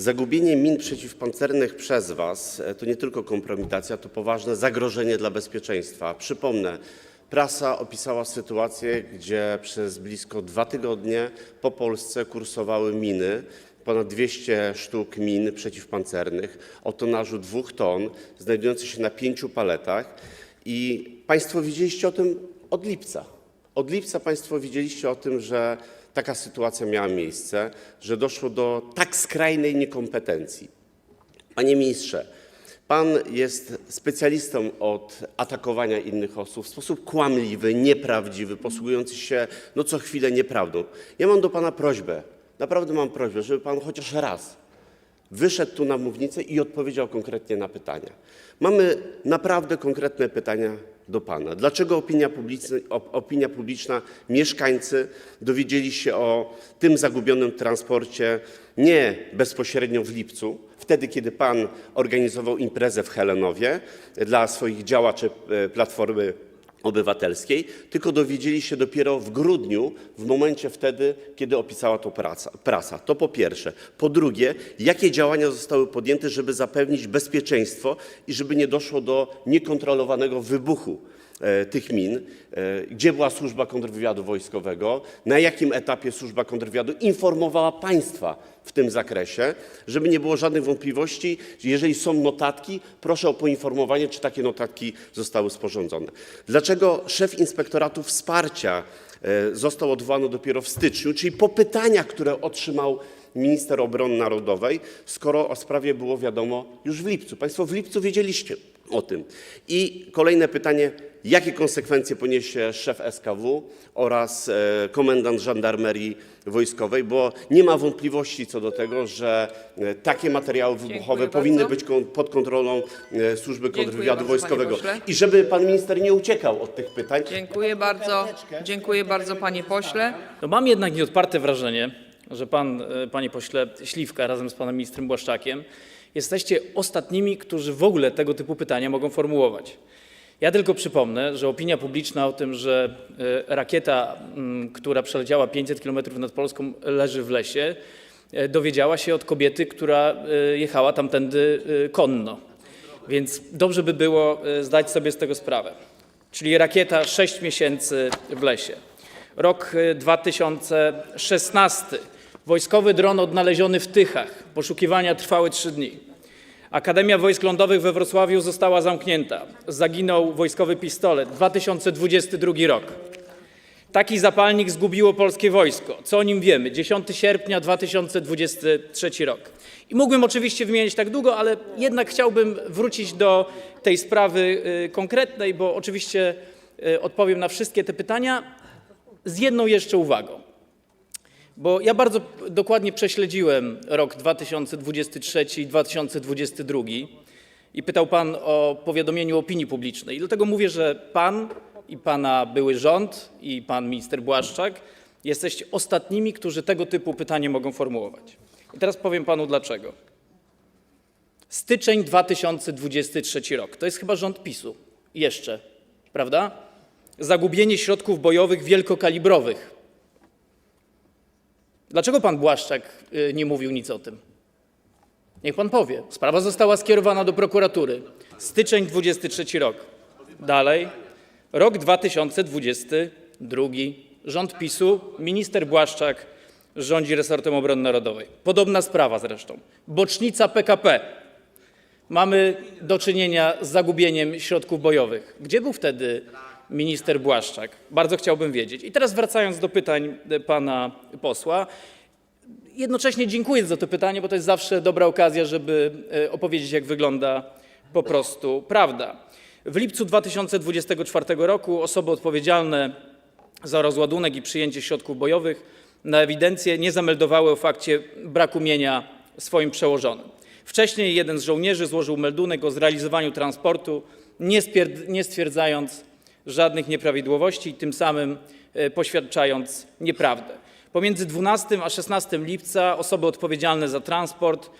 Zagubienie min przeciwpancernych przez Was e, to nie tylko kompromitacja, to poważne zagrożenie dla bezpieczeństwa. Przypomnę, prasa opisała sytuację, gdzie przez blisko dwa tygodnie po Polsce kursowały miny, ponad 200 sztuk min przeciwpancernych o tonażu 2 ton, znajdujące się na pięciu paletach. I Państwo wiedzieliście o tym od lipca. Od lipca Państwo wiedzieliście o tym, że taka sytuacja miała miejsce, że doszło do tak skrajnej niekompetencji. Panie ministrze, pan jest specjalistą od atakowania innych osób w sposób kłamliwy, nieprawdziwy, posługujący się no co chwilę nieprawdą. Ja mam do pana prośbę, naprawdę mam prośbę, żeby pan chociaż raz wyszedł tu na mównicę i odpowiedział konkretnie na pytania. Mamy naprawdę konkretne pytania do pana. Dlaczego opinia publiczna, op- opinia publiczna, mieszkańcy dowiedzieli się o tym zagubionym transporcie nie bezpośrednio w lipcu, wtedy kiedy pan organizował imprezę w Helenowie dla swoich działaczy e, Platformy Obywatelskiej, tylko dowiedzieli się dopiero w grudniu, w momencie wtedy, kiedy opisała to prasa. To po pierwsze. Po drugie, jakie działania zostały podjęte, żeby zapewnić bezpieczeństwo i żeby nie doszło do niekontrolowanego wybuchu tych min, e, gdzie była służba kontrwywiadu wojskowego, na jakim etapie służba kontrwywiadu informowała państwa w tym zakresie, żeby nie było żadnych wątpliwości. Jeżeli są notatki, proszę o poinformowanie, czy takie notatki zostały sporządzone. Dlaczego szef Inspektoratu Wsparcia e, został odwołany dopiero w styczniu, czyli po pytaniach, które otrzymał minister obrony narodowej, skoro o sprawie było wiadomo już w lipcu. Państwo w lipcu wiedzieliście o tym. I kolejne pytanie, jakie konsekwencje poniesie szef SKW oraz e, komendant żandarmerii wojskowej, bo nie ma wątpliwości co do tego, że e, takie materiały wybuchowe bardzo. powinny być kon- pod kontrolą e, służby kontrwywiadu bardzo, panie wojskowego. pośle. I żeby pan minister nie uciekał od tych pytań, Dziękuję bardzo. Dziękuję bardzo panie pośle. No mam jednak nieodparte wrażenie, że pan, e, panie pośle Śliwka, razem z panem ministrem Błaszczakiem, jesteście ostatnimi, którzy w ogóle tego typu pytania mogą formułować. Ja tylko przypomnę, że opinia publiczna o tym, że e, rakieta, m, która przeleciała 500 km nad Polską, leży w lesie, e, dowiedziała się od kobiety, która e, jechała tamtędy konno. Więc dobrze by było zdać sobie z tego sprawę. Czyli rakieta 6 miesięcy w lesie. Rok e, 2016. Wojskowy dron odnaleziony w Tychach. Poszukiwania trwały 3 dni. Akademia Wojsk Lądowych we Wrocławiu została zamknięta. Zaginął wojskowy pistolet. 2022 rok. Taki zapalnik zgubiło polskie wojsko. Co o nim wiemy? 10 sierpnia 2023 rok. I mógłbym oczywiście wymieniać tak długo, ale jednak chciałbym wrócić do tej sprawy y, konkretnej, bo oczywiście y, odpowiem na wszystkie te pytania z jedną jeszcze uwagą. Bo ja bardzo dokładnie prześledziłem rok 2023 i 2022 i pytał Pan o powiadomieniu opinii publicznej. Dlatego mówię, że Pan i Pana były rząd i Pan minister Błaszczak jesteście ostatnimi, którzy tego typu pytanie mogą formułować. I teraz powiem Panu dlaczego. Styczeń 2023 rok. To jest chyba rząd PiSu. Jeszcze, prawda? Zagubienie środków bojowych wielkokalibrowych. Dlaczego pan Błaszczak y, nie mówił nic o tym? Niech pan powie. Sprawa została skierowana do prokuratury. Styczeń 23 rok. Dalej. Rok 2022. Rząd PiSu, minister Błaszczak rządzi resortem obrony narodowej. Podobna sprawa zresztą. Bocznica PKP. Mamy do czynienia z zagubieniem środków bojowych. Gdzie był wtedy minister Błaszczak? Bardzo chciałbym wiedzieć. I teraz wracając do pytań e, pana posła. Jednocześnie dziękuję za to pytanie, bo to jest zawsze dobra okazja, żeby e, opowiedzieć, jak wygląda po prostu prawda. W lipcu 2024 roku osoby odpowiedzialne za rozładunek i przyjęcie środków bojowych na ewidencję nie zameldowały o fakcie braku mienia swoim przełożonym. Wcześniej jeden z żołnierzy złożył meldunek o zrealizowaniu transportu, nie, nie stwierdzając żadnych nieprawidłowości tym samym e, poświadczając nieprawdę. Pomiędzy 12 a 16 lipca osoby odpowiedzialne za transport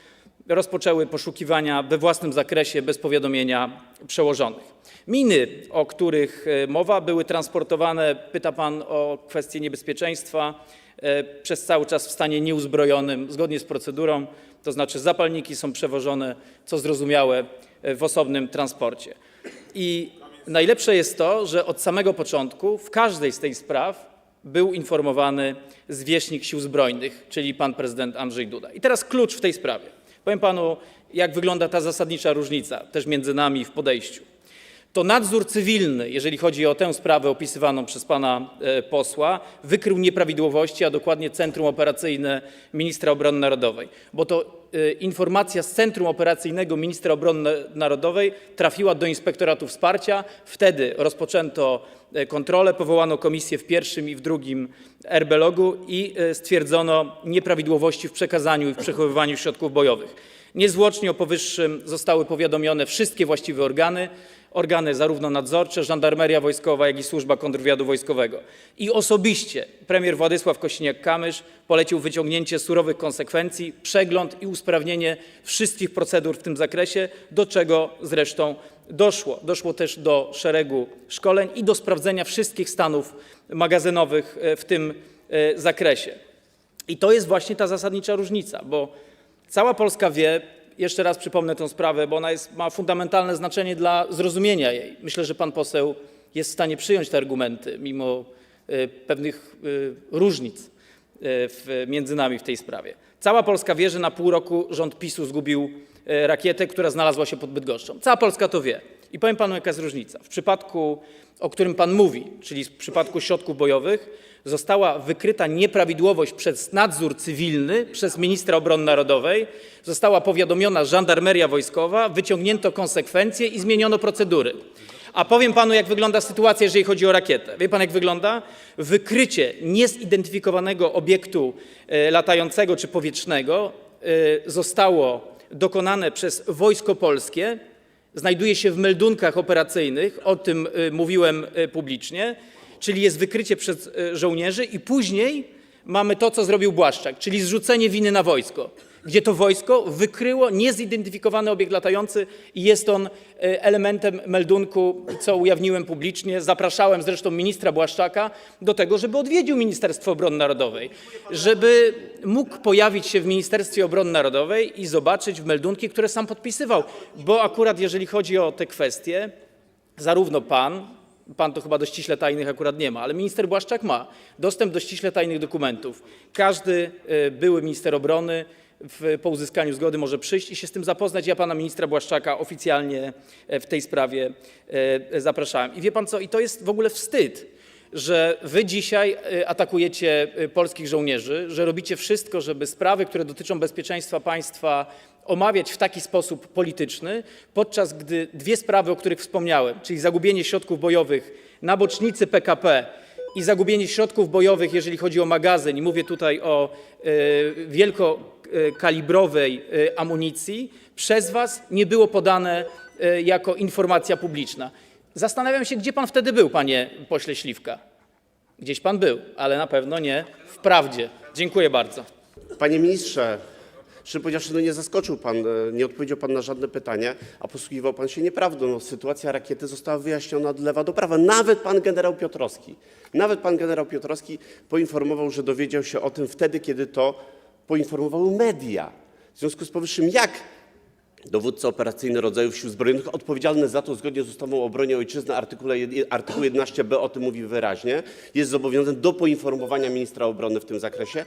rozpoczęły poszukiwania we własnym zakresie bez powiadomienia przełożonych. Miny, o których e, mowa, były transportowane, pyta Pan o kwestię niebezpieczeństwa, e, przez cały czas w stanie nieuzbrojonym, zgodnie z procedurą, To znaczy zapalniki są przewożone, co zrozumiałe, w osobnym transporcie. I najlepsze jest to, że od samego początku w każdej z tych spraw był informowany zwierzchnik Sił Zbrojnych, czyli pan prezydent Andrzej Duda. I teraz klucz w tej sprawie. Powiem panu, jak wygląda ta zasadnicza różnica też między nami w podejściu. To nadzór cywilny, jeżeli chodzi o tę sprawę opisywaną przez pana e, posła, wykrył nieprawidłowości, a dokładnie Centrum Operacyjne Ministra Obrony Narodowej, bo to e, informacja z Centrum Operacyjnego Ministra Obrony Narodowej trafiła do Inspektoratu Wsparcia. Wtedy rozpoczęto e, kontrolę, powołano komisję w pierwszym i w drugim RB-logu i stwierdzono nieprawidłowości w przekazaniu i w przechowywaniu środków bojowych. Niezwłocznie o powyższym zostały powiadomione wszystkie właściwe organy, organy zarówno nadzorcze, żandarmeria wojskowa, jak i służba kontrwywiadu wojskowego. I osobiście premier Władysław Kosiniak-Kamysz polecił wyciągnięcie surowych konsekwencji, przegląd i usprawnienie wszystkich procedur w tym zakresie, do czego zresztą doszło. Doszło też do szeregu szkoleń i do sprawdzenia wszystkich stanów magazynowych e, w tym e, zakresie. I to jest właśnie ta zasadnicza różnica, bo cała Polska wie, jeszcze raz przypomnę tę sprawę, bo ona ma fundamentalne znaczenie dla zrozumienia jej. Myślę, że pan poseł jest w stanie przyjąć te argumenty, mimo y, pewnych y, różnic y, między nami w tej sprawie. Cała Polska wie, że na pół roku rząd PiSu zgubił rakietę, która znalazła się pod Bydgoszczą. Cała Polska to wie. I powiem panu, jaka jest różnica. W przypadku, o którym pan mówi, czyli w przypadku środków bojowych, została wykryta nieprawidłowość przez nadzór cywilny, przez ministra obrony narodowej, została powiadomiona żandarmeria wojskowa, wyciągnięto konsekwencje i zmieniono procedury. A powiem panu, jak wygląda sytuacja, jeżeli chodzi o rakietę. Wie pan, jak wygląda? Wykrycie niezidentyfikowanego obiektu e, latającego czy powietrznego e, zostało dokonane przez Wojsko Polskie, znajduje się w meldunkach operacyjnych, o tym y, mówiłem y, publicznie, czyli jest wykrycie przez y, żołnierzy i później mamy to, co zrobił Błaszczak, czyli zrzucenie winy na wojsko, gdzie to wojsko wykryło niezidentyfikowany obiekt latający i jest on y, elementem meldunku, co ujawniłem publicznie. Zapraszałem zresztą ministra Błaszczaka do tego, żeby odwiedził Ministerstwo Obrony Narodowej, żeby mógł pojawić się w Ministerstwie Obrony Narodowej i zobaczyć w meldunki, które sam podpisywał. Bo akurat jeżeli chodzi o te kwestie, zarówno pan, pan to chyba do ściśle tajnych akurat nie ma, ale minister Błaszczak ma dostęp do ściśle tajnych dokumentów. Każdy y, były minister obrony po uzyskaniu zgody może przyjść i się z tym zapoznać. Ja pana ministra Błaszczaka oficjalnie e, w tej sprawie e, zapraszałem. I wie pan co, i to jest w ogóle wstyd, że wy dzisiaj e, atakujecie e, polskich żołnierzy, że robicie wszystko, żeby sprawy, które dotyczą bezpieczeństwa państwa, omawiać w taki sposób polityczny, podczas gdy dwie sprawy, o których wspomniałem, czyli zagubienie środków bojowych na bocznicy PKP i zagubienie środków bojowych, jeżeli chodzi o magazyn, i mówię tutaj o e, wielkokalibrowej e, amunicji, przez was nie było podane e, jako informacja publiczna. Zastanawiam się, gdzie pan wtedy był, panie pośle Śliwka. Gdzieś pan był, ale na pewno nie w prawdzie. Dziękuję bardzo. Panie ministrze, powiedziawszy, no nie zaskoczył pan, e, nie odpowiedział pan na żadne pytanie, a posługiwał pan się nieprawdą. No, sytuacja rakiety została wyjaśniona od lewa do prawa. Nawet pan generał Piotrowski, nawet pan generał Piotrowski poinformował, że dowiedział się o tym wtedy, kiedy to poinformowały media. W związku z powyższym, jak Dowódca operacyjny rodzajów Sił Zbrojnych, odpowiedzialny za to zgodnie z ustawą o obronie ojczyzny, artykuł 11b o tym mówi wyraźnie, jest zobowiązany do poinformowania ministra obrony w tym zakresie.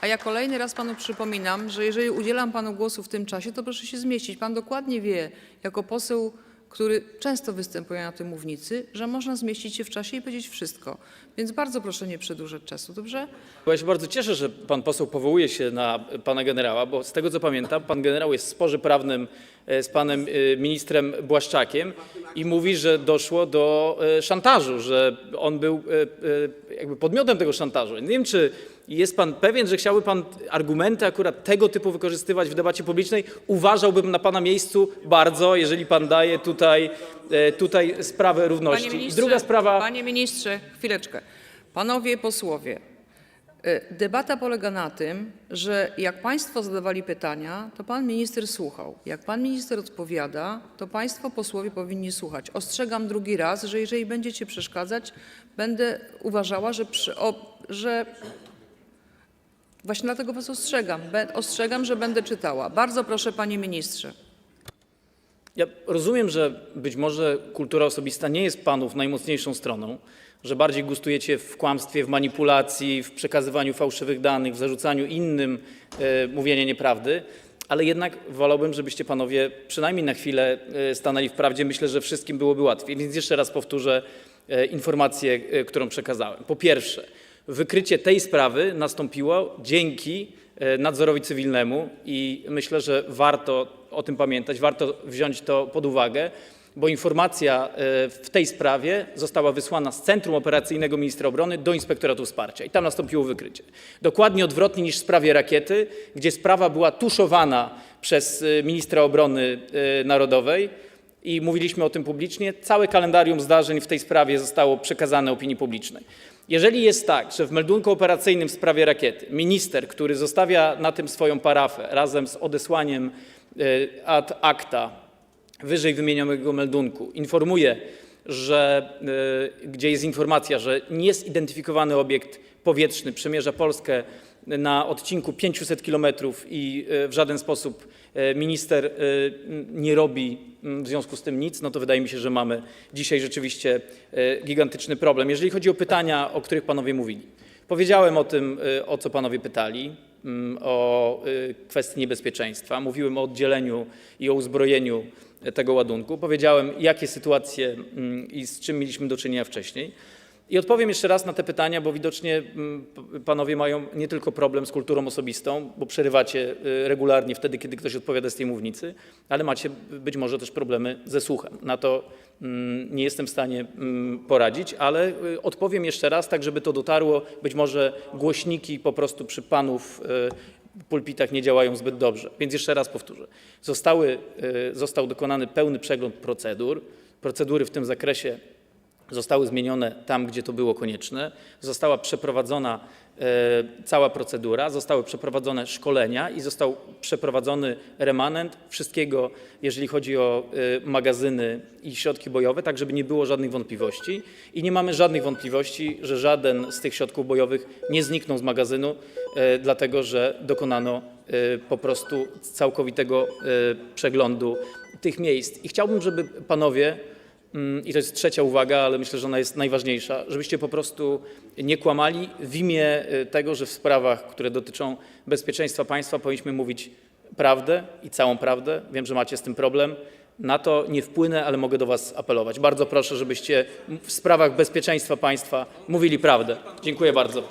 A ja kolejny raz panu przypominam, że jeżeli udzielam panu głosu w tym czasie, to proszę się zmieścić. Pan dokładnie wie, jako poseł, który często występuje na tej mównicy, że można zmieścić się w czasie i powiedzieć wszystko. Więc bardzo proszę nie przedłużać czasu, dobrze? Ja się bardzo cieszę, że pan poseł powołuje się na pana generała, bo z tego co pamiętam, pan generał jest w sporze prawnym e, z panem e, ministrem Błaszczakiem i mówi, że doszło do e, szantażu, że on był jakby podmiotem tego szantażu. Nie wiem, czy jest pan pewien, że chciałby pan argumenty akurat tego typu wykorzystywać w debacie publicznej? Uważałbym na pana miejscu bardzo, jeżeli pan daje tutaj, e, tutaj sprawę równości. Panie I ministrze, druga sprawa. Panie ministrze, chwileczkę. Panowie posłowie, E, Debata polega na tym, że jak Państwo zadawali pytania, to Pan Minister słuchał. Jak Pan Minister odpowiada, to Państwo posłowie powinni słuchać. Ostrzegam drugi raz, że jeżeli będziecie przeszkadzać, będę uważała, że, przy, o, że Właśnie dlatego Was ostrzegam. Ostrzegam, że będę czytała. Bardzo proszę, Panie Ministrze. Ja rozumiem, że być może kultura osobista nie jest panów najmocniejszą stroną, że bardziej gustujecie w kłamstwie, w manipulacji, w przekazywaniu fałszywych danych, w zarzucaniu innym e, mówienia nieprawdy, ale jednak wolałbym, żebyście panowie przynajmniej na chwilę e, stanęli w prawdzie. Myślę, że wszystkim byłoby łatwiej. Więc jeszcze raz powtórzę e, informację, e, którą przekazałem. Po pierwsze, wykrycie tej sprawy nastąpiło dzięki e, nadzorowi cywilnemu i myślę, że warto o tym pamiętać, warto wziąć to pod uwagę, bo informacja e, w tej sprawie została wysłana z Centrum Operacyjnego Ministra Obrony do Inspektoratu Wsparcia i tam nastąpiło wykrycie. Dokładnie odwrotnie niż w sprawie rakiety, gdzie sprawa była tuszowana przez e, ministra obrony narodowej i mówiliśmy o tym publicznie. Całe kalendarium zdarzeń w tej sprawie zostało przekazane opinii publicznej. Jeżeli jest tak, że w meldunku operacyjnym w sprawie rakiety minister, który zostawia na tym swoją parafę razem z odesłaniem e, ad acta wyżej wymienionego meldunku informuje, że e, gdzie jest informacja, że niezidentyfikowany obiekt powietrzny przemierza Polskę na odcinku 500 kilometrów i e, w żaden sposób minister nie robi w związku z tym nic, no to wydaje mi się, że mamy dzisiaj rzeczywiście e, gigantyczny problem. Jeżeli chodzi o pytania, o których panowie mówili, powiedziałem o tym, e, o co panowie pytali, mm, o e, kwestii niebezpieczeństwa, mówiłem o oddzieleniu i o uzbrojeniu tego ładunku, powiedziałem, jakie sytuacje mm, i z czym mieliśmy do czynienia wcześniej. I odpowiem jeszcze raz na te pytania, bo widocznie mm, panowie mają nie tylko problem z kulturą osobistą, bo przerywacie y, regularnie wtedy, kiedy ktoś odpowiada z tej mównicy, ale macie być może też problemy ze słuchem. Na to mm, nie jestem w stanie mm, poradzić, ale y, odpowiem jeszcze raz, tak żeby to dotarło. Być może głośniki po prostu przy panów y, pulpitach nie działają zbyt dobrze. Więc jeszcze raz powtórzę. Zostały, został dokonany pełny przegląd procedur. Procedury w tym zakresie zostały zmienione tam, gdzie to było konieczne, została przeprowadzona e, cała procedura, zostały przeprowadzone szkolenia i został przeprowadzony remanent wszystkiego, jeżeli chodzi o e, magazyny i środki bojowe, tak żeby nie było żadnych wątpliwości. I nie mamy żadnych wątpliwości, że żaden z tych środków bojowych nie zniknął z magazynu, e, dlatego że dokonano po prostu całkowitego przeglądu tych miejsc. I chciałbym, żeby panowie I to jest trzecia uwaga, ale myślę, że ona jest najważniejsza, żebyście po prostu nie kłamali w imię y, tego, że w sprawach, które dotyczą bezpieczeństwa państwa, powinniśmy mówić prawdę i całą prawdę. Wiem, że macie z tym problem. Na to nie wpłynę, ale mogę do Was apelować. Bardzo proszę, żebyście w sprawach bezpieczeństwa państwa mówili prawdę. Dziękuję bardzo.